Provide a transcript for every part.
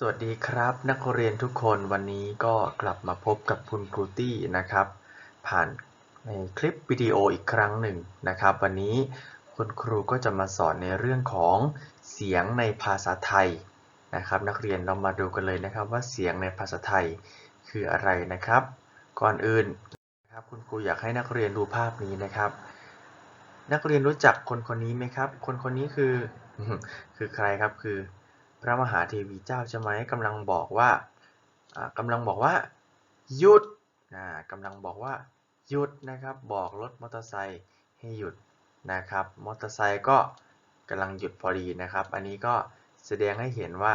สวัสดีครับ นักเรียนทุกคนวันนี้ก็กลับมาพบกับคุณครูตี้นะครับ ผ่านในคลิปวิดีโออีกครั้งหนึ่งนะครับ วันนี้คุณครูก็จะมาสอนในเรื่องของเสียงในภาษาไทยนะครับ นักเรียนเรามาดูกันเลยนะครับว่าเสียงในภาษาไทยคืออะไรนะครับ ก่อนอื่นนะครับคุณครูอยากให้นักเรียนดูภาพนี้นะครับ นักเรียนรู้จักคนคนนี้ไหมครับ คนคนนี้คือคือใครครับคือ ระมหาเทวีเจ้าใช่ไหมกำลังบอกว่าอ่ากำลังบอกว่าหยุดอ่ากำลังบอกว่าหยุดนะครับ บอกรถมอเตอร์ไซค์ให้หยุดนะครับ มอเตอร์ไซค์ก็กำลังหยุดพอดีนะครับ อันนี้ก็แสดงให้เห็นว่า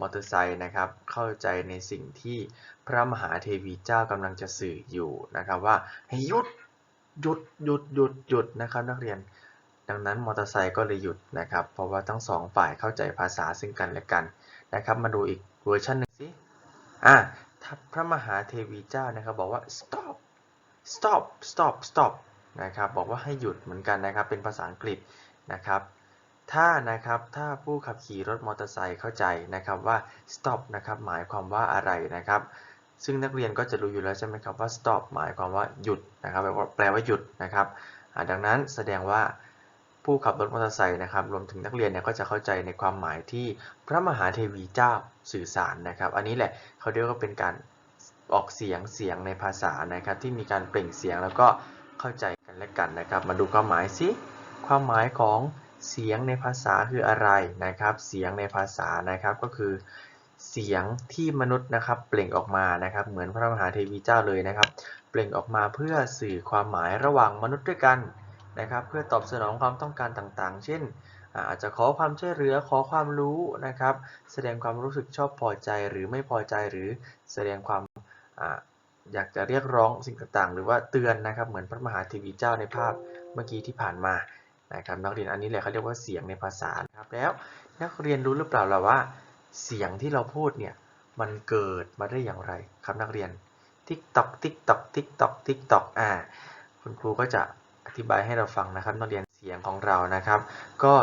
มอเตอร์ไซค์นะครับเข้าใจในสิ่งที่พระมหาเทวีเจ้ากำลังจะสื่ออยู่นะครับว่าให้หยุดหยุดหยุดหยุดหยุดนะครับนักเรียน ดังนั้นมอเตอร์ไซค์ก็เลยหยุดนะครับ เพราะว่าทั้งสองฝ่ายเข้าใจภาษาซึ่งกันและกันนะครับ มาดูอีกเวอร์ชันหนึ่งสิอะถ้าพระมหาเทวีเจ้านะครับบอกว่า stop stop stop stop นะครับบอกว่าให้หยุดเหมือนกันนะครับ เป็นภาษาอังกฤษนะครับ ถ้านะครับถ้าผู้ขับขี่รถมอเตอร์ไซค์เข้าใจนะครับว่า stop นะครับหมายความว่าอะไรนะครับ ซึ่งนักเรียนก็จะรู้อยู่แล้วใช่ไหมครับว่า stop หมายความว่าหยุดนะครับแปลว่าแปลว่าหยุดนะครับดังนั้นแสดงว่า ผู้ขับรถมอเตอร์ไซค์นะครับรวมถึงนักเรียนเนี่ยก็จะเข้าใจในความหมายที่พระมหาเทวีเจ้าสื่อสารนะครับ อันนี้แหละเขาเรียกว่าเป็นการออกเสียงเสียงในภาษานะครับ ที่มีการเปล่งเสียงแล้วก็เข้าใจกันและกันนะครับ มาดูความหมายสิความหมายของเสียงในภาษาคืออะไรนะครับ เสียงในภาษานะครับก็คือเสียงที่มนุษย์นะครับเปล่งออกมานะครับ เหมือนพระมหาเทวีเจ้าเลยนะครับ เปล่งออกมาเพื่อสื่อความหมายระหว่างมนุษย์ด้วยกัน นะครับ เพื่อตอบสนองความต้องการต่างๆ เช่น อาจจะขอความช่วยเหลือขอความรู้นะครับ แสดงความรู้สึกชอบพอใจหรือไม่พอใจหรือแสดงความออยากจะเรียกร้องสิ่งต่างๆ หรือว่าเตือนนะครับเหมือนพระมหาเทวีเจ้าในภาพเมื่อกี้ที่ผ่านมานะครับนักเรียนอันนี้แหละเขาเรียกว่าเสียงในภาษานะครับแล้วนักเรียนรู้หรือเปล่าล่ะว่า เสียงที่เราพูดเนี่ยมันเกิดมาได้อย่างไรครับนักเรียนติ๊กตอกติ๊กตอกติ๊กตอกติ๊กตอกอ่าคุณครูก็จะ อธิบายให้เราฟังนะครับนักเรียนเสียงของเรานะครับ ก็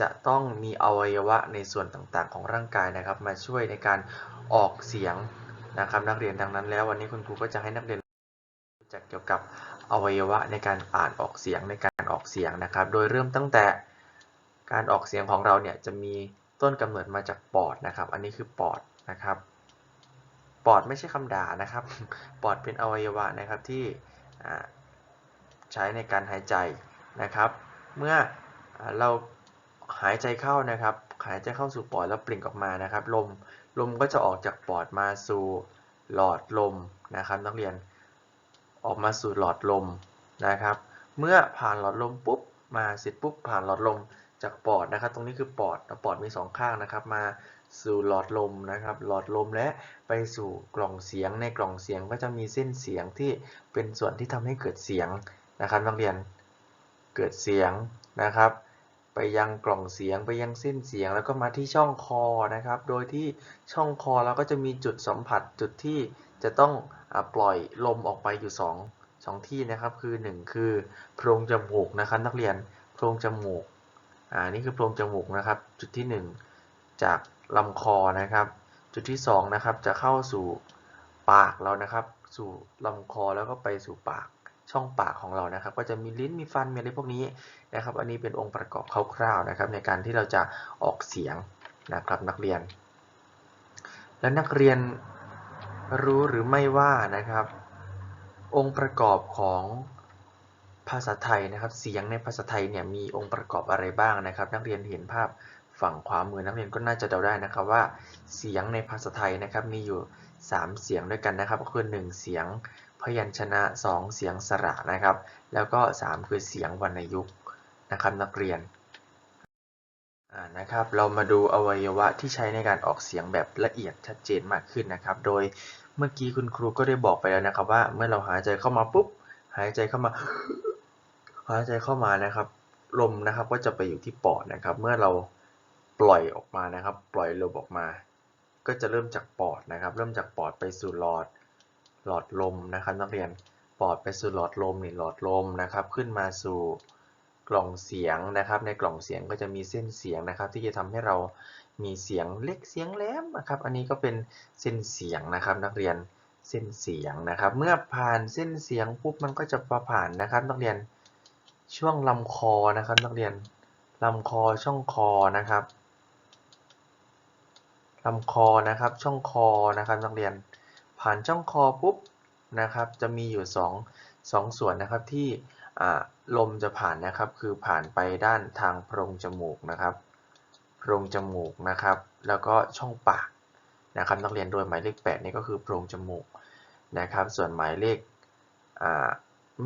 จะต้องมีอวัยวะในส่วนต่างๆ ของร่างกายนะครับ มาช่วยในการออกเสียงนะครับ นักเรียนดังนั้นแล้ว วันนี้คุณครูก็จะให้นักเรียนรู้จักเกี่ยวกับอวัยวะในการอ่านออกเสียงในการออกเสียงนะครับ โดยเริ่มตั้งแต่การออกเสียงของเราเนี่ยจะมีต้นกำเนิดมาจากปอดนะครับ อันนี้คือปอดนะครับ ปอดไม่ใช่คำด่านะครับ ปอดเป็นอวัยวะนะครับที่อ่า ใช้ในการหายใจนะครับ เมื่อเราหายใจเข้านะครับ หายใจเข้าสู่ปอดแล้วเปล่งออกมานะครับ ลมลมก็จะออกจากปอดมาสู่หลอดลมนะครับนักเรียนออกมาสู่หลอดลมนะครับ เมื่อผ่านหลอดลมปุ๊บมาเสร็จปุ๊บผ่านหลอดลมจากปอดนะครับ ตรงนี้คือปอดปอดมีสองข้างนะครับ มาสู่หลอดลมนะครับ หลอดลมและไปสู่กล่องเสียงในกล่องเสียงก็จะมีเส้นเสียงที่เป็นส่วนที่ทำให้เกิดเสียง นะครับนักเรียนเกิดเสียงนะครับ ไปยังกล่องเสียงไปยังเส้นเสียงแล้วก็มาที่ช่องคอนะครับ โดยที่ช่องคอเราก็จะมีจุดสัมผัสจุดที่จะต้องอปล่อยลมออกไปอยู่2งสองที่นะครับคือ 1 คือโพรงจมูกนะครับนักเรียนโพรงจมูกอ่านี่คือโพรงจมูกนะครับ จุดที่ 1 จากลำคอนะครับ จุดที่2นะครับจะเข้าสู่ปากเรานะครับ สู่ลำคอแล้วก็ไปสู่ปาก ช่องปากของเรานะครับ ก็จะมีลิ้นมีฟันมีอะไรพวกนี้นะครับ อันนี้เป็นองค์ประกอบคร่าวๆนะครับ ในการที่เราจะออกเสียงนะครับนักเรียน และนักเรียนรู้หรือไม่ว่านะครับ องค์ประกอบของภาษาไทยนะครับ เสียงในภาษาไทยเนี่ยมีองค์ประกอบอะไรบ้างนะครับ นักเรียนเห็นภาพฝั่งขวามือนักเรียนก็น่าจะเดาได้นะครับว่าเสียงในภาษาไทยนะครับมีอยู่ 3 เสียงด้วยกันนะครับ ก็คือ 1 เสียง พยัญชนะ 2 เสียงสระนะครับ แล้วก็ 3 คือเสียงวรรณยุกต์นะครับนักเรียนนะครับเรามาดูอวัยวะที่ใช้ในการออกเสียงแบบละเอียดชัดเจนมากขึ้นนะครับ โดยเมื่อกี้คุณครูก็ได้บอกไปแล้วนะครับว่าเมื่อเราหายใจเข้ามาปุ๊บหายใจเข้ามา หายใจเข้ามานะครับลมนะครับก็จะไปอยู่ที่ปอดนะครับ เมื่อเราปล่อยออกมานะครับ ปล่อยลมออกมา ก็จะเริ่มจากปอดนะครับ เริ่มจากปอดไปสู่หลอด หลอดลมนะครับ นักเรียนปอดไปสู่หลอดลมนี่หลอดลมนะครับ ขึ้นมาสู่กล่องเสียงนะครับ ในกล่องเสียงก็จะมีเส้นเสียงนะครับ ที่จะทำให้เรามีเสียงเล็กเสียงแหลมนะครับ อันนี้ก็เป็นเส้นเสียงนะครับ นักเรียนเส้นเสียงนะครับ เมื่อผ่านเส้นเสียงปุ๊บมันก็จะผ่านนะครับ นักเรียนช่วงลำคอนะครับ นักเรียนลำคอช่องคอนะครับลำคอนะครับช่องคอนะครับนักเรียน ผ่านช่องคอปุ๊บนะครับจะมีอยู่สองสองส่วนนะครับที่ลมจะผ่านนะครับ คือผ่านไปด้านทางโพรงจมูกนะครับโพรงจมูกนะครับ แล้วก็ช่องปากนะครับนักเรียนโดยหมายเลข8นี่ก็คือโพรงจมูกนะครับ ส่วนหมายเลขอ่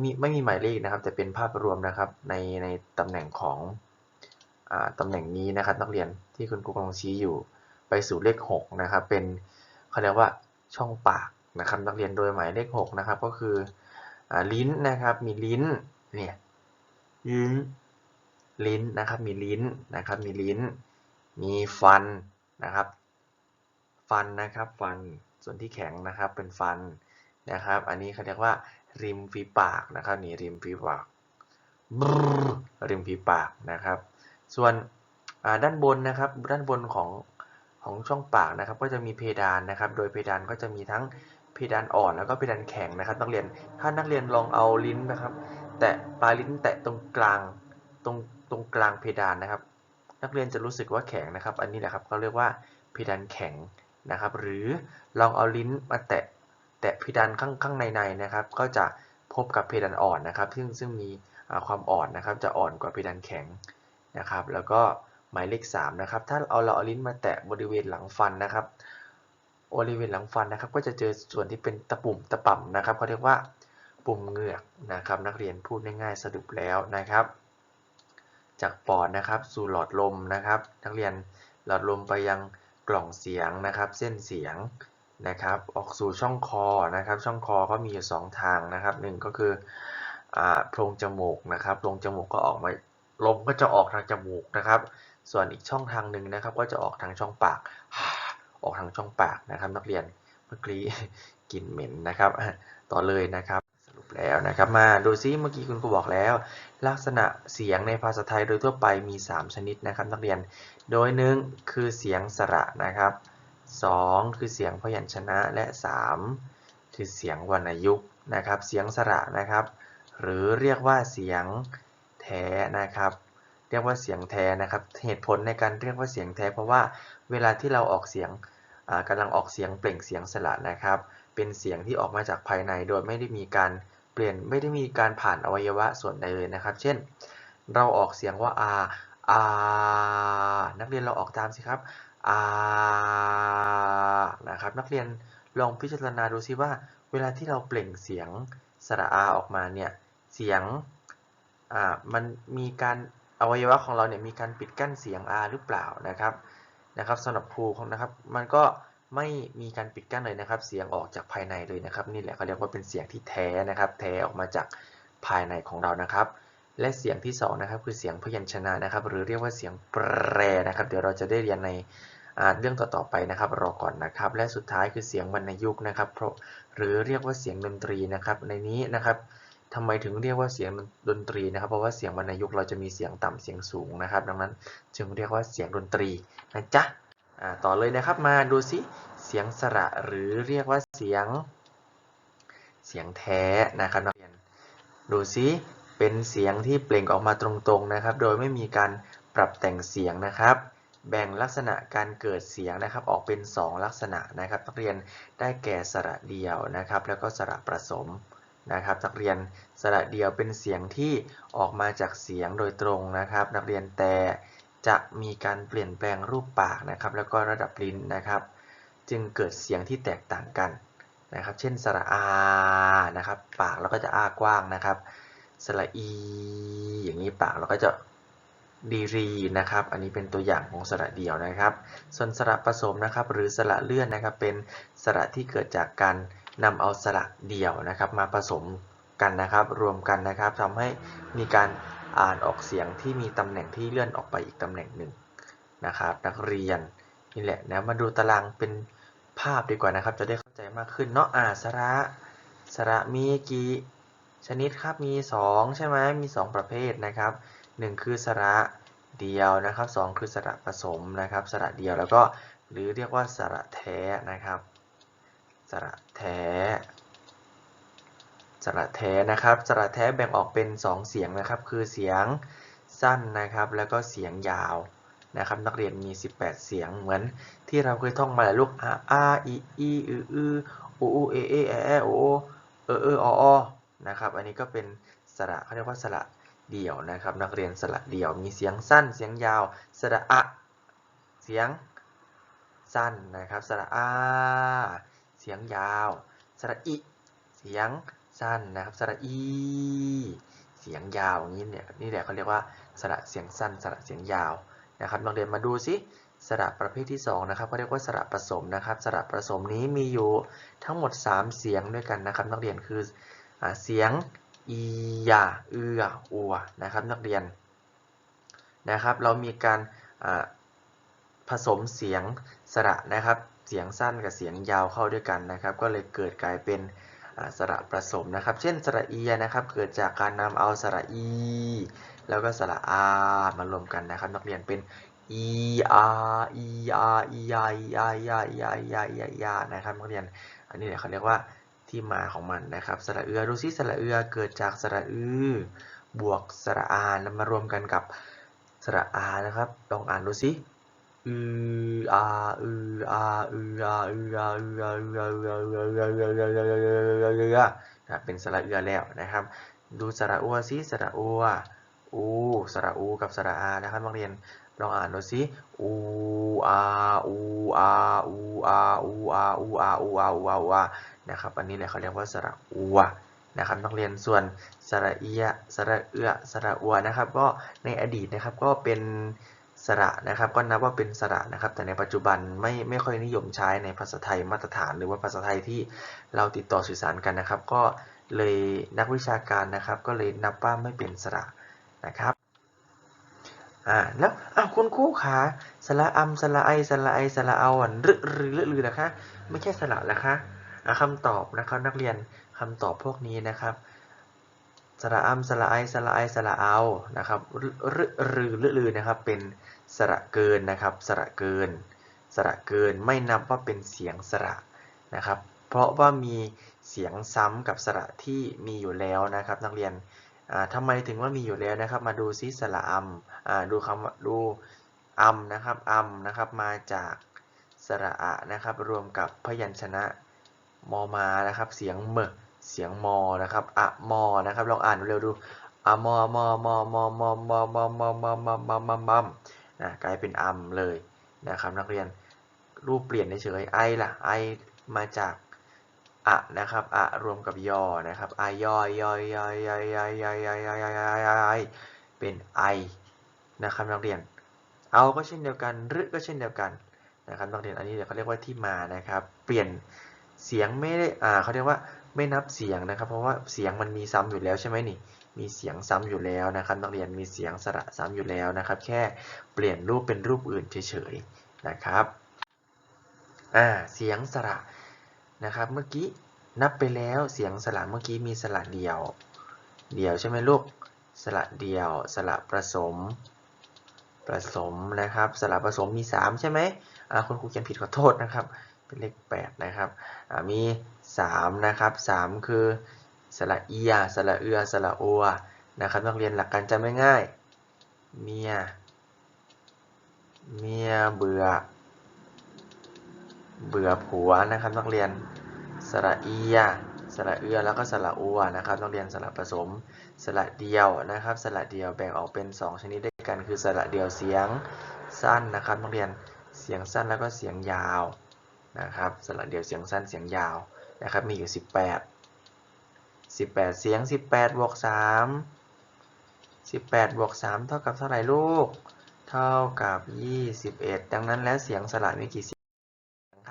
มีไม่มีหมายเลขนะครับ แต่เป็นภาพรวมนะครับในในตำแหน่งของอตำแหน่งนี้นะครับ นักเรียนที่คุณครูกำลังชี้อยู่ไปสู่เลข6นะครับเป็นเขาเรียกว่า ช่องปากนะครับนักเรียนโดยหมายเลข6นะครับก็คืออลิ้นนะครับมีลิ้นเนี่ยลิ้นลิ้นนะครับมีลิ้นนะครับมีลิ้น มีฟันนะครับ ฟันนะครับฟันส่วนที่แข็งนะครับเป็นฟันนะครับ อันนี้เขาเรียกว่า ริมฝีปากนะครับนี่ริมฝีปากริมฝีปากนะครับ ส่วนด้านบนนะครับด้านบนของ ของช่องปากนะครับ ก็จะมีเพดานนะครับ โดยเพดานก็จะมีทั้งเพดานอ่อนแล้วก็เพดานแข็งนะครับ นักเรียนถ้านักเรียนลองเอาลิ้นนะครับ แตะปลายลิ้นแตะตรงกลางตรงตรงกลางเพดานนะครับ นักเรียนจะรู้สึกว่าแข็งนะครับ อันนี้แหละครับเขาเรียกว่าเพดานแข็งนะครับ หรือลองเอาลิ้นมาแตะแตะเพดานข้างข้างในในนะครับ ก็จะพบกับเพดานอ่อนนะครับ ซึ่งซึ่งมีความอ่อนนะครับ จะอ่อนกว่าเพดานแข็งนะครับ แล้วก็ หมายเลข3นะครับ ถ้าเอาเราเอาลิ้นมาแตะบริเวณหลังฟันนะครับ บริเวณหลังฟันนะครับ ก็จะเจอส่วนที่เป็นตะปุ่มตะป่ำนะครับเขาเรียกว่าปุ่มเหงือกนะครับ นักเรียนพูดง่ายๆสรุปแล้วนะครับ จากปอดนะครับสู่หลอดลมนะครับ นักเรียนหลอดลมไปยังกล่องเสียงนะครับ เส้นเสียงนะครับ ออกสู่ช่องคอนะครับ ช่องคอก็มีอยู่ 2 ทางนะครับหนึ่งก็คือโพรงจมูกนะครับโพรงจมูกก็ออกมาลมก็จะออกทางจมูกนะครับ ส่วนอีกช่องทางหนึ่งนะครับ ก็จะออกทางช่องปาก ออกทางช่องปากนะครับ นักเรียนเมื่อกี้กลิ่นเหม็นนะครับ ต่อเลยนะครับ สรุปแล้วนะครับ มาดูซิเมื่อกี้คุณครูบอกแล้ว ลักษณะเสียงในภาษาไทยโดยทั่วไปมี 3 ชนิดนะครับ นักเรียน โดยหนึ่งคือเสียงสระนะครับ 2 คือเสียงพยัญชนะและ 3 คือเสียงวรรณยุกต์นะครับ เสียงสระนะครับ หรือเรียกว่าเสียงแท้นะครับ เรียกว่าเสียงแท้นะครับ เหตุผลในการเรียกว่าเสียงแท้ เพราะว่าเวลาที่เราออกเสียงกำลังออกเสียงเปล่งเสียงสระนะครับ เป็นเสียงที่ออกมาจากภายในโดยไม่ได้มีการเปลี่ยนไม่ได้มีการผ่านอวัยวะส่วนใดเลยนะครับ เช่น เราออกเสียงว่าอาอานักเรียนเราออกตามสิครับอานะครับ นักเรียนลองพิจารณาดูซิว่า เวลาที่เราเปล่งเสียงสระอาออกมาเนี่ยเสียงอ่ามันมีการ อวัยวะของเราเนี่ยมีการปิดกั้นเสียงอาหรือเปล่านะครับนะครับสำหรับครูของนะครับ มันก็ไม่มีการปิดกั้นเลยนะครับ เสียงออกจากภายในเลยนะครับ นี่แหละเขาเรียกว่าเป็นเสียงที่แท้นะครับ แท้ออกมาจากภายในของเรานะครับ และเสียงที่2นะครับคือเสียงพยัญชนะนะครับ หรือเรียกว่าเสียงแปรนะครับ เดี๋ยวเราจะได้เรียนในเรื่องต่อๆไปนะครับ รอก่อนนะครับ และสุดท้ายคือเสียงวรรณยุกต์นะครับเพราะหรือเรียกว่าเสียงดนตรีนะครับ ในนี้นะครับ ทำไมถึงเรียกว่าเสียงดนตรีนะครับ เพราะว่าเสียงวรรณยุกต์เราจะมีเสียงต่ำเสียงสูงนะครับ ดังนั้นจึงเรียกว่าเสียงดนตรีนะจ๊ะต่อเลยนะครับมาดูซิเสียงสระหรือเรียกว่าเสียง เสียงแท้นะครับนักเรียนดูซิเป็นเสียงที่เปล่งออกมาตรงๆนะครับ โดยไม่มีการปรับแต่งเสียงนะครับ แบ่งลักษณะการเกิดเสียงนะครับ ออกเป็น 2 ลักษณะนะครับนักเรียนได้แก่สระเดียวนะครับ แล้วก็สระผสม นะครับ นักเรียนสระเดียวเป็นเสียงที่ออกมาจากเสียงโดยตรงนะครับ นักเรียนแต่จะมีการเปลี่ยนแปลงรูปปากนะครับ แล้วก็ระดับลิ้นนะครับ จึงเกิดเสียงที่แตกต่างกันนะครับ เช่นสระอา นะครับ ปากเราก็จะอ้ากว้างนะครับ สระอี อย่างนี้ปากเราก็จะดีรีนะครับ อันนี้เป็นตัวอย่างของสระเดี่ยวนะครับ ส่วนสระผสมนะครับ หรือสระเลื่อนนะครับ เป็นสระที่เกิดจากการ นำเอาสระเดี่ยวนะครับมาผสมกันนะครับ รวมกันนะครับทำให้มีการอ่านออกเสียงที่มีตำแหน่งที่เลื่อนออกไปอีกตำแหน่งหนึ่งนะครับ นักเรียนนี่แหละนะมาดูตารางเป็นภาพดีกว่านะครับ จะได้เข้าใจมากขึ้นเนาะอ่าสระสระมีกี่ชนิดครับมี 2 ใช่ไหมมี 2 ประเภทนะครับ 1 คือสระเดียวนะครับสองคือสระผสมนะครับ สระเดียวแล้วก็หรือเรียกว่าสระแท้นะครับ สระแท้ สระแท้นะครับ สระแท้แบ่งออกเป็น 2 เสียงนะครับ คือเสียงสั้นนะครับ แล้วก็เสียงยาวนะครับ นักเรียนมี 18 เสียงเหมือนที่เราเคยท่องมาแหละลูกอาอาอีอีอืออืออูอูเอเอแอแอโอโอเออเออออนะครับ อันนี้ก็เป็นสระเขาเรียกว่าสระเดี่ยวนะครับ นักเรียนสระเดี่ยวมีเสียงสั้น เสียงยาว สระอะ เสียงสั้นนะครับ สระอา เสียงยาว สระอิเสียงสั้นนะครับ สระอี เสียงยาวอย่างนี้เนี่ยนี่แหละเขาเรียกว่าสระเสียงสั้น สระเสียงยาวนะครับนักเรียนมาดูซิสระประเภทที่ 2 นะครับเขาเรียกว่าสระผสมนะครับ สระผสมนี้มีอยู่ทั้งหมด 3 เสียงด้วยกันนะครับ นักเรียนคืออเสียงอียาเอืออัวนะครับนักเรียนนะครับ เรามีการผสมเสียงสระนะครับ สียงสั้นกับเสียงยาวเข้าด้วยกันนะครับ ก็เลยเกิดกลายเป็นสระผสมนะครับ เช่นสระเอีนะครับ เกิดจากการนำเอาสระอี แล้วก็สระอามารวมกันนะครับ นักเรียนเป็น e r e r e i e i e i e i e i e นะครับนักเรียน อันนี้เนี่ยเขาเรียกว่าที่มาของมันนะครับ สระเอือดูซิสระเอือเกิดจากสระอือบวกสระอาแล้วมารวมกันกับสระอานะครับ ลองอ่านดูซิ อืออาอืออาอืออาอืออาอืออาอืออาอืออาอืออาอืออาอืออาอืออาอืออาเป็นสระเอือแล้วนะครับ ดูสระอัวซิสระอัวอูสระอูกับสระอานะครับนักเรียนลองอ่านดูซิอูอาอูอาอูอาอูอาอูอาอูอาอูอาอูอานะครับอันนี้แหละเขาเรียกว่าสระอัวนะครับนักเรียนส่วนสระเอียสระเอือสระอัวนะครับ ก็ในอดีตนะครับก็เป็น สระนะครับ ก็นับว่าเป็นสระนะครับ แต่ในปัจจุบันไม่ไม่ค่อยนิยมใช้ในภาษาไทยมาตรฐาน หรือว่าภาษาไทยที่เราติดต่อสื่อสารกันนะครับ ก็เลยนักวิชาการนะครับ ก็เลยนับว่าไม่เป็นสระนะครับอ่าแล้วอ้าวคุณครูขาสระอัมสระไอสระไอสระเอาอะรึหรือหรือนะคะ ไม่ใช่สระละคะคำตอบนะครับนักเรียนคำตอบพวกนี้นะครับ สระอัมสระไอสระไอสระเอานะครับรึหรือรือนะครับเป็นสระเกินนะครับสระเกิน สระเกินไม่นับว่าเป็นเสียงสระนะครับ เพราะว่ามีเสียงซ้ำกับสระที่มีอยู่แล้วนะครับ นักเรียนทำไมถึงว่ามีอยู่แล้วนะครับ มาดูซิสระอัมดูคำว่าดูอัมนะครับอัมนะครับมาจากสระอะนะครับรวมกับพยัญชนะมอมานะครับเสียงเม เสียงมอนะครับอะมอนะครับลองอ่านเร็วดูอะมอมอมอมอมอมอมอมอมอมอมอมอมอมนะกลายเป็นอัมเลยนะครับนักเรียนรูปเปลี่ยนเฉยไอล่ะไอมาจากอะนะครับอะรวมกับยอนะครับไอยอยอยอยอยอยอยอยอยเป็นไอนะครับนักเรียน เอาก็เช่นเดียวกันรึก็เช่นเดียวกันนะครับนักเรียนอันนี้เดี๋ยวเขาเรียกว่าที่มานะครับ เปลี่ยนเสียงไม่ได้อ่าเขาเรียกว่า ไม่นับเสียงนะครับ เพราะว่าเสียงมันมีซ้ำอยู่แล้วใช่ไหมนี่ มีเสียงซ้ำอยู่แล้วนะครับ นักเรียนมีเสียงสระซ้ำอยู่แล้วนะครับ แค่เปลี่ยนรูปเป็นรูปอื่นเฉยๆนะครับอ่าเสียงสระนะครับ เมื่อกี้นับไปแล้วเสียงสระเมื่อกี้มีสระเดียว เดียวใช่ไหมลูกสระเดียว สระผสมผสมนะครับ สระผสมมี 3 ใช่ไหมคุณครูเขียนผิดขอโทษนะครับ เป็นเลข8นะครับมี 3นะครับ3 คือสระเอียสระเอือสระอัวนะครับนักเรียนหลักการจำง่ายๆเมีย เมียเบื่อ เบื่อผัวนะครับนักเรียนสระเอียสระเอือแล้วก็สระอัวนะครับนักเรียนสระผสมสระเดียวนะครับสระเดียวแบ่งออกเป็น 2 ชนิดด้วยกัน คือสระเดียวเสียงสั้นนะครับนักเรียนเสียงสั้นแล้วก็เสียงยาวนะครับสระเดียวเสียงสั้นเสียงยาว นะครับมีอยู่ 18 18 เสียง 18บวก3 18บวก3เท่ากับเท่าไหร่ลูก เท่ากับ 21 ดังนั้นแล้วเสียงสระมีกี่เสียง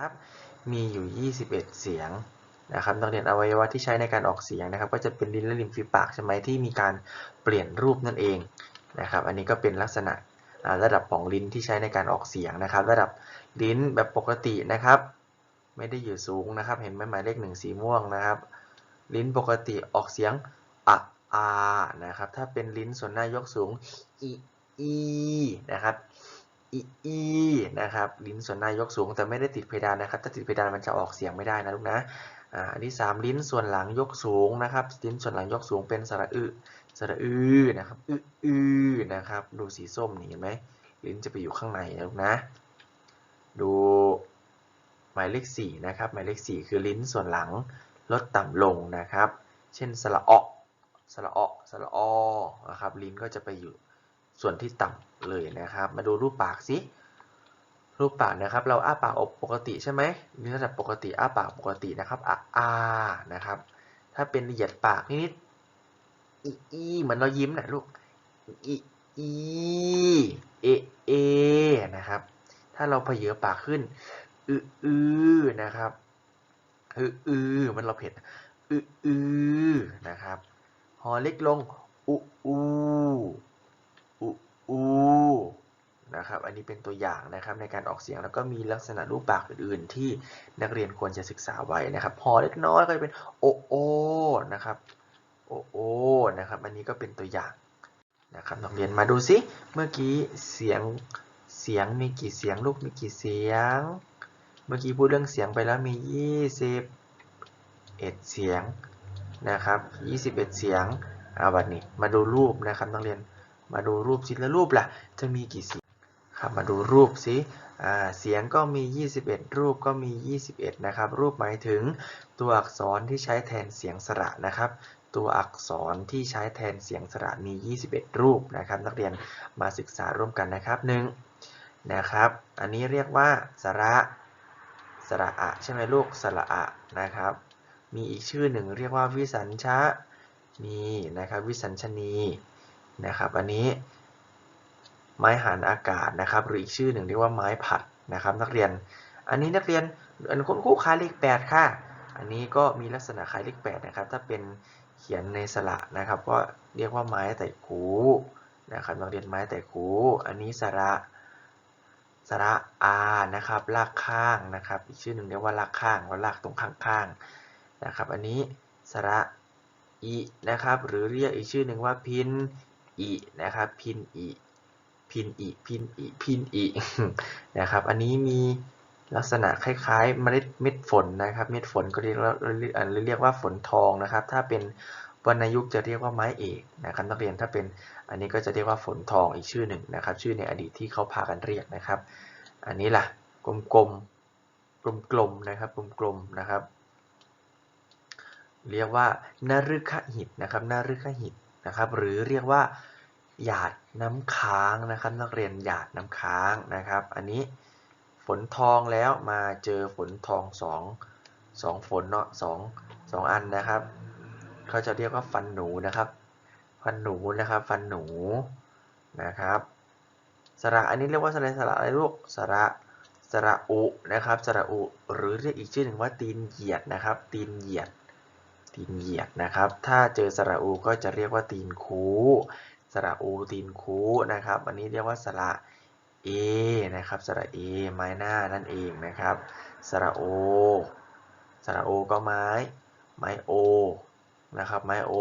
ครับ มีอยู่ 21 เสียงนะครับนักเรียนอวัยวะที่ใช้ในการออกเสียงนะครับ ก็จะเป็นลิ้นและริมฝีปากใช่ไหมที่มีการเปลี่ยนรูปนั่นเองนะครับ อันนี้ก็เป็นลักษณะระดับของลิ้นที่ใช้ในการออกเสียงนะครับ ระดับลิ้นแบบปกตินะครับ ไม่ได้อยู่สูงนะครับ เห็นไหมหมายเลขหนึ่งสีม่วงนะครับ ลิ้นปกติออกเสียงอะอานะครับ ถ้าเป็นลิ้นส่วนหน้ายกสูงอีอีนะครับอีอีนะครับ ลิ้นส่วนหน้ายกสูงแต่ไม่ได้ติดเพดานนะครับ ถ้าติดเพดานมันจะออกเสียงไม่ได้นะลูกนะอันที่สามลิ้นส่วนหลังยกสูงนะครับ ลิ้นส่วนหลังยกสูงเป็นสระอึสระอือนะครับอึอือนะครับ ดูสีส้มนี่เห็นไหมลิ้นจะไปอยู่ข้างในนะลูกนะ ดู หมายเลขสี่นะครับหมายเลขสี่คือลิ้นส่วนหลังลดต่ำลงนะครับ เช่นสระออกสระออกสระออนะครับลิ้นก็จะไปอยู่ส่วนที่ต่ำเลยนะครับ มาดูรูปปากสิรูปปากนะครับ เราอ้าปากอบปกติใช่ไหมลิ้นระดับปกติอ้าปากปกตินะครับอะอานะครับ ถ้าเป็นละเหยียดปากนิดอีอีเหมือนเรายิ้มนะลูกอีอีเอเอนะครับ ถ้าเราเผยอปากขึ้น อืออือนะครับอืออือมันเราเผ็ดอืออือนะครับหอเล็กลงอุอูอุอูนะครับ อันนี้เป็นตัวอย่างนะครับในการออกเสียงแล้วก็มีลักษณะรูปปากอื่น ๆ ที่นักเรียนควรจะศึกษาไว้นะครับหอเล็กน้อยก็จะเป็นโอโอนะครับโอโอนะครับ อันนี้ก็เป็นตัวอย่างนะครับนักเรียนมาดูสิเมื่อกี้เสียงเสียงมีกี่เสียงลูกมีกี่เสียง มื่อกี้พูดเรื่องเสียงไปแล้วมี 21 เสียงนะครับ 21 เสียงเอาบัดนี้มาดูรูปนะครับนักเรียนมาดูรูปสิแล้วรูปล่ะจะมีกี่เสียงครับมาดูรูปสิเสียงก็มี 21 รูปก็มี 21 นะครับ รูปหมายถึงตัวอักษรที่ใช้แทนเสียงสระนะครับ ตัวอักษรที่ใช้แทนเสียงสระมี 21 รูปนะครับ นักเรียนมาศึกษาร่วมกันนะครับหนึ่งนะครับ อันนี้เรียกว่าสระ สระอะใช่ไหมลูกสระอะนะครับ มีอีกชื่อหนึ่งเรียกว่าวิสัญชะนีนะครับวิสัญชนีนะครับอันนี้ไม้หันอากาศนะครับหรืออีกชื่อหนึ่งเรียกว่าไม้ผัดนะครับ นักเรียน อันนี้นักเรียนอันคุณครูคล้ายเลขแปดค่ะ อันนี้ก็มีลักษณะคล้ายเลขแปดนะครับถ้าเป็นเขียนในสระนะครับ ก็เรียกว่าไม้ไต่คูนะครับนักเรียนไม้ไต่คูอันนี้สระ สระอานะครับลากข้างนะครับอีกชื่อหนึ่งเรียกว่าลากข้างว่าลากตรงข้างๆนะครับ อันนี้สระอีนะครับ หรือเรียกอีกชื่อหนึ่งว่าพินอีนะครับพินอีพินอีพินอีพินอีนะครับ อันนี้มีลักษณะคล้ายๆเมล็ดเม็ดฝนนะครับ เม็ดฝนก็เรียกเรียกว่าฝนทองนะครับ ถ้าเป็น วรรณยุกต์จะเรียกว่าไม้เอกนะครับนักเรียนถ้าเป็นอันนี้ก็จะเรียกว่าฝนทองอีกชื่อหนึ่งนะครับ ชื่อในอดีตที่เขาพากันเรียกนะครับ อันนี้ล่ะกลมกลมกลมกลมๆนะครับกลมกลมๆนะครับ เรียกว่านาฤคหิตนะครับนาฤคหิตนะครับ หรือเรียกว่าหยาดน้ำค้างนะครับ นักเรียนหยาดน้ำค้างนะครับ อันนี้ฝนทองแล้วมาเจอฝนทองสองสองฝนเนาะสองสองอันนะครับ เขาจะเรียกว่าฟันหนูนะครับ ฟันหนูนะครับ ฟันหนูนะครับสระอันนี้เรียกว่าสระสระอะไรลูกสระสระอุนะครับสระอุหรือเรียกอีกชื่อหนึ่งว่าตีนเหยียดนะครับ ตีนเหยียด ตีนเหยียดนะครับ ถ้าเจอสระอูก็จะเรียกว่าตีนคูสระอูตีนคูนะครับ อันนี้เรียกว่าสระเอนะครับ สระเอไม้หน้านั่นเองนะครับ สระโอ สระโอก็ไม้ ไม้โอ นะครับ ไม้โอ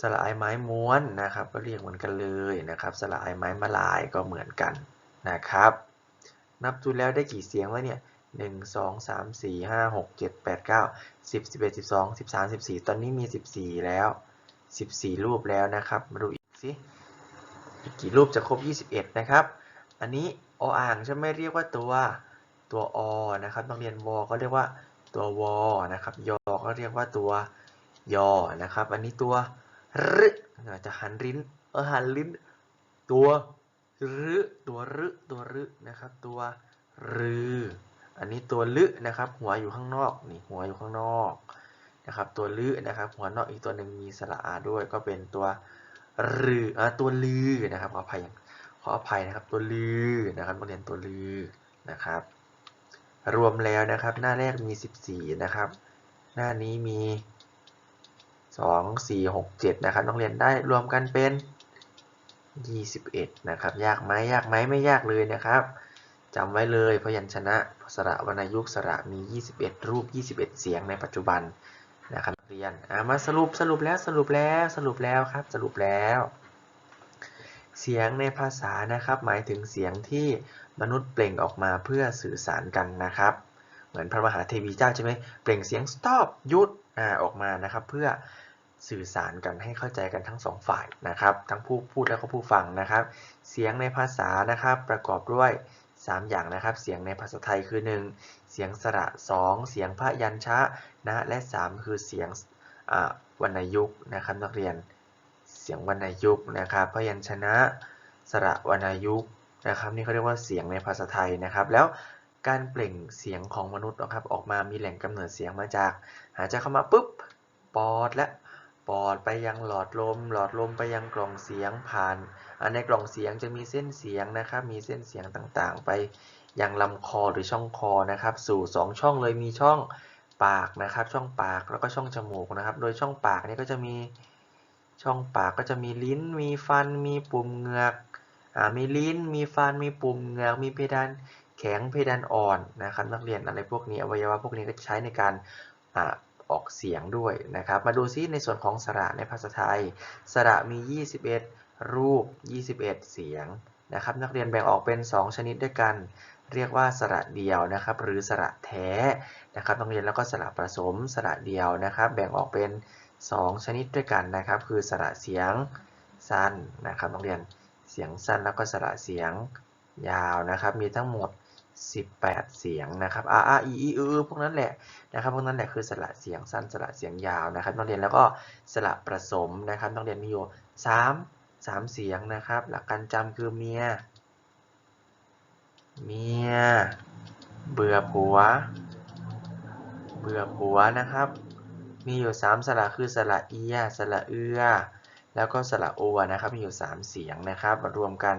สระไอไม้ม้วนนะครับ ก็เรียกเหมือนกันเลยนะครับ สระไอไม้มาลายก็เหมือนกันนะครับ นับดูแล้วได้กี่เสียงแล้วเนี่ยหนึ่งสองสามสี่ห้าหกเจ็ดแปดเก้าสิบสิบเอ็ดสิบสองสิบสามสิบสี่ตอนนี้มีสิบสี่แล้วสิบสี่รูปแล้วนะครับ มาดูอีกสิอีกกี่รูปจะครบยี่สิบเอ็ดนะครับ อันนี้ออ่างใช่ไหมเรียกว่าตัวตัวอนะครับต้องเรียนวอก็เรียกว่าตัววอนะครับยอก็เรียกว่าตัว ยอนะครับ อันนี้ตัวรึจะหันลิ้นเออหันลิ้น ตัวรึตัวรึตัวรึนะครับ ตัวรืออันนี้ตัวลึนะครับ หัวอยู่ข้างนอกนี่หัวอยู่ข้างนอกนะครับ ตัวลึนะครับ หัวนอกอีกตัวหนึ่งมีสระอาด้วย ก็เป็นตัวรืออ่าตัวลือนะครับขออภัยขออภัยนะครับ ตัวลือนะครับนักเรียนตัวลือนะครับ รวมแล้วนะครับ หน้าแรกมี 14 นะครับ หน้านี้มี 2 4 6 7นะครับนักเรียนได้รวมกันเป็น 21 นะครับ ยากไหมยากไหมไม่ยากเลยนะครับจำไว้เลยพยัญชนะสระวรรณยุกต์สระมี 21 รูป 21 เสียงในปัจจุบันนะครับนักเรียนามาสรุปสรุปแล้วสรุปแล้วสรุปแล้วครับสรุปแล้ว เสียงในภาษานะครับ หมายถึงเสียงที่มนุษย์เปล่งออกมาเพื่อสื่อสารกันนะครับ เหมือนพระมหาเทวีเจ้าใช่ไหมเปล่งเสียง stop หยุด อออกมานะครับ เพื่อสื่อสารกันให้เข้าใจกันทั้งสองฝ่ายนะครับ ทั้งผู้พูดและก็ผู้ฟังนะครับ เสียงในภาษานะครับประกอบด้วย 3 อย่างนะครับ เสียงในภาษาไทยคือ 1 เสียงสระ 2 เสียงพยัญชนะนะและ 3 คือเสียงวรรณยุกต์นะครับ นักเรียนเสียงวรรณยุกต์นะครับ พยัญชนะ สระวรรณยุกต์นะครับ นี่เขาเรียกว่าเสียงในภาษาไทยนะครับ แล้ว การเปล่งเสียงของมนุษย์นะครับออกมามีแหล่งกำเนิดเสียงมาจาก หายใจเข้ามาปุ๊บปอดและปอดไปยังหลอดลม หลอดลมไปยังกล่องเสียงผ่านในกล่องเสียงจะมีเส้นเสียงนะครับมีเส้นเสียงต่างๆ ไปยังลำคอหรือช่องคอนะครับสู่ 2 ช่องเลยมีช่องปากนะครับ ช่องปากแล้วก็ช่องจมูกนะครับ โดยช่องปากนี่ก็จะมีช่องปากก็จะมีลิ้น มีฟัน มีปุ่มเหงือกอมีลิ้น มีฟัน มีปุ่มเหงือก มีเพดาน แข็งเพดานอ่อนนะครับนักเรียนอะไรพวกนี้อวัยวะพวกนี้ก็ใช้ในการอออกเสียงด้วยนะครับ มาดูซิในส่วนของสระในภาษาไทย สระมี 21 รูป 21 เสียงนะครับ นักเรียนแบ่งออกเป็น 2 ชนิดด้วยกัน เรียกว่าสระเดียวนะครับ หรือสระแท้นะครับนักเรียนแล้วก็สระผสมสระเดียวนะครับ แบ่งออกเป็น 2 ชนิดด้วยกันนะครับ คือสระเสียงสั้นนะครับนักเรียนเสียงสั้นแล้วก็สระเสียงยาวนะครับ มีทั้งหมด 18 เสียงนะครับอาอาอีอีอือพวกนั้นแหละนะครับ พวกนั้นแหละคือสระเสียงสั้นสระเสียงยาวนะครับนักเรียนแล้วก็สระผสมนะครับนักเรียนมีอยู่3 3 เสียงนะครับ หลักการจำคือเมีย เมีย เบื่อผัว เบื่อผัวนะครับ มีอยู่ 3 สระคือสระเอีย สระเอือแล้วก็สระโอนะครับ มีอยู่ 3 เสียงนะครับ รวมกัน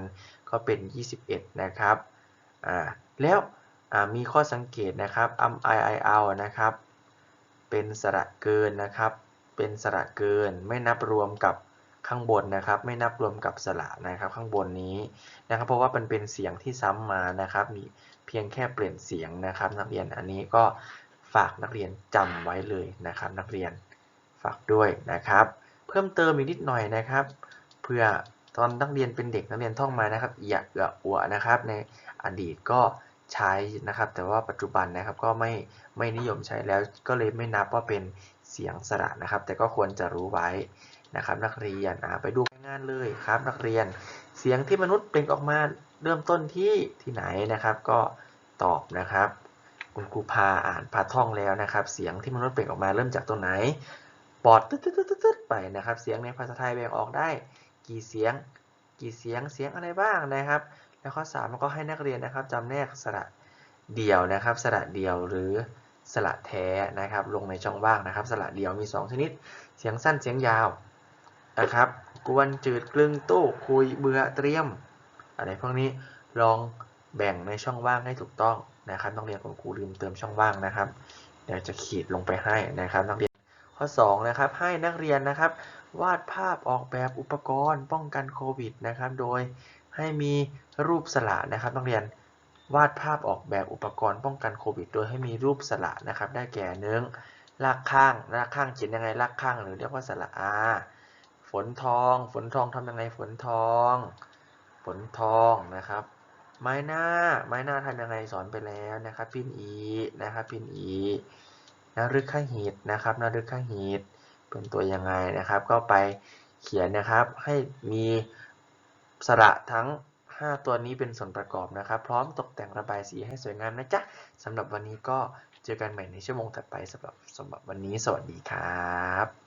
ก็เป็น 21 นะครับ อ่า แล้วมีข้อสังเกตนะครับอัมไอไอเอนะครับ เป็นสระเกินนะครับ เป็นสระเกิน ไม่นับรวมกับข้างบนนะครับ ไม่นับรวมกับสระนะครับ ข้างบนนี้นะครับ เพราะว่ามันเป็นเสียงที่ซ้ำมานะครับ มีเพียงแค่เปลี่ยนเสียงนะครับ นักเรียนอันนี้ก็ฝากนักเรียนจำไว้เลยนะครับ นักเรียนฝากด้วยนะครับ เพิ่มเติมอีกนิดหน่อยนะครับ เพื่อ ตอนนักเรียนเป็นเด็กนักเรียนท่องมานะครับอย่าเอืออัวนะครับ ในอดีตก็ใช้นะครับ แต่ว่าปัจจุบันนะครับก็ไม่ไม่นิยมใช้แล้วก็เลยไม่นับว่าเป็นเสียงสระนะครับ แต่ก็ควรจะรู้ไว้นะครับ นักเรียนอ่าไปดูงานเลยครับ นักเรียนเสียงที่มนุษย์เปล่งออกมาเริ่มต้นที่ที่ไหนนะครับ ก็ตอบนะครับ คุณครูพาอ่านพาท่องแล้วนะครับ เสียงที่มนุษย์เปล่งออกมาเริ่มจากตรงไหนปอดตึ๊ดตึ๊ดตึ๊ดตึ๊ดไปนะครับ เสียงในภาษาไทยแบ่งออกได้ กี่เสียง กี่เสียงเสียงอะไรบ้างนะครับ แล้วข้อ3มันก็ให้นักเรียนนะครับจำแนกสระเดี่ยวนะครับสระเดี่ยวหรือสระแท้นะครับลงในช่องว่างนะครับ สระเดี่ยวมี 2 ชนิด เสียงสั้นเสียงยาวนะครับ กวนจืดกลึงตู้คุยเบื่อเตรียม อะไรพวกนี้ลองแบ่งในช่องว่างให้ถูกต้องนะครับนักเรียนของครูลืมเติมช่องว่างนะครับ เดี๋ยวจะขีดลงไปให้นะครับนักเรียน ข้อ2นะครับให้นักเรียนนะครับ วาดภาพออกแบบอุปกรณ์ป้องกันโควิดนะครับ โดยให้มีรูปสระนะครับ นักเรียนวาดภาพออกแบบอุปกรณ์ป้องกันโควิด โดยให้มีรูปสระนะครับ ได้แก่เนื้อลากข้างลากข้างเขียนยังไงลากข้างหรือเรียกว่าสระอาฝนทอง ฝนทองทำยังไงฝนทอง ฝนทองนะครับ ไม้หน้าไม้หน้าทำยังไงสอนไปแล้วนะครับ พินอีนะครับ พินอี นฤกขหีตนะครับนฤกขหีตเป็นตัวยังไงนะครับ ก็ไปเขียนนะครับให้มีสระทั้ง 5 ตัวนี้เป็นส่วนประกอบนะครับ พร้อมตกแต่งระบายสีให้สวยงามนะจ๊ะสำหรับวันนี้ก็เจอกันใหม่ในชั่วโมงถัดไปสำหรับสำหรับวันนี้สวัสดีครับ